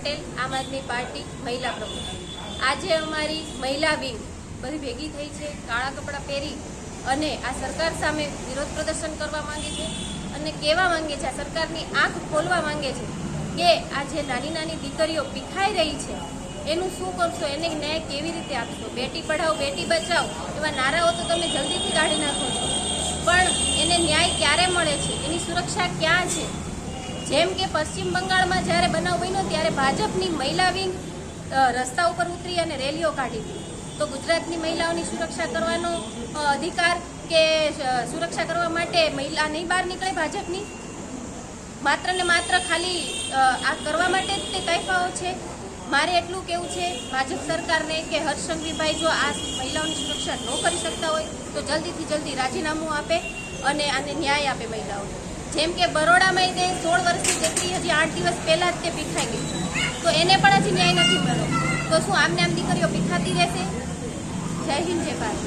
પટેલ આમ આદમી પાર્ટી મહિલા પ્રમુખ. આજે અમારી મહિલા વિંગ બધી ભેગી થઈ છે, કાળા કપડાં પહેરી અને આ સરકાર સામે વિરોધ પ્રદર્શન કરવા માંગે છે અને કહેવા માંગે છે, આ સરકારની આંખ ખોલવા માંગે છે કે આ જે નાની નાની દીકરીઓ પીખાઈ રહી છે, એનું શું કરશો? એને ન્યાય કેવી રીતે આપશો? બેટી પઢાઓ, બેટી બચાવો, એવા નારાઓ તો તમે જલ્દીથી કાઢી નાખો છો. પણ એને ન્યાય ક્યારે મળે છે? એની સુરક્ષા ક્યાં છે? જેમ કે પશ્ચિમ બંગાળમાં જ્યારે બનાવ બન્યો ત્યારે ભાજપની મહિલા વિંગ રસ્તા ઉપર ઉતરી અને રેલીઓ કાઢી હતી. તો ગુજરાતની મહિલાઓની સુરક્ષા કરવાનો અધિકાર કે સુરક્ષા કરવા માટે મહિલા નહીં બહાર નીકળે ભાજપની? માત્ર ને માત્ર ખાલી આ કરવા માટે જ તે તૈફાઓ છે? મારે એટલું કેવું છે, ભાજપ સરકારને કે હર્ષસંઘવીભાઈ જો આ મહિલાઓની સુરક્ષા ન કરી શકતા હોય, તો જલ્દીથી જલ્દી રાજીનામું આપે અને આને ન્યાય આપે મહિલાઓને. જેમ કે બરોડામાં એને સોળ વર્ષની દીકરી હજી આઠ દિવસ પહેલાં જ તે પીઠાઈ ગઈ. તો એને પણ હજી ન્યાય નથી મળ્યો. તો શું આમને આમ દીકરીઓ પીઠાતી રહેશે? જય હિન્દ, જય ભારત.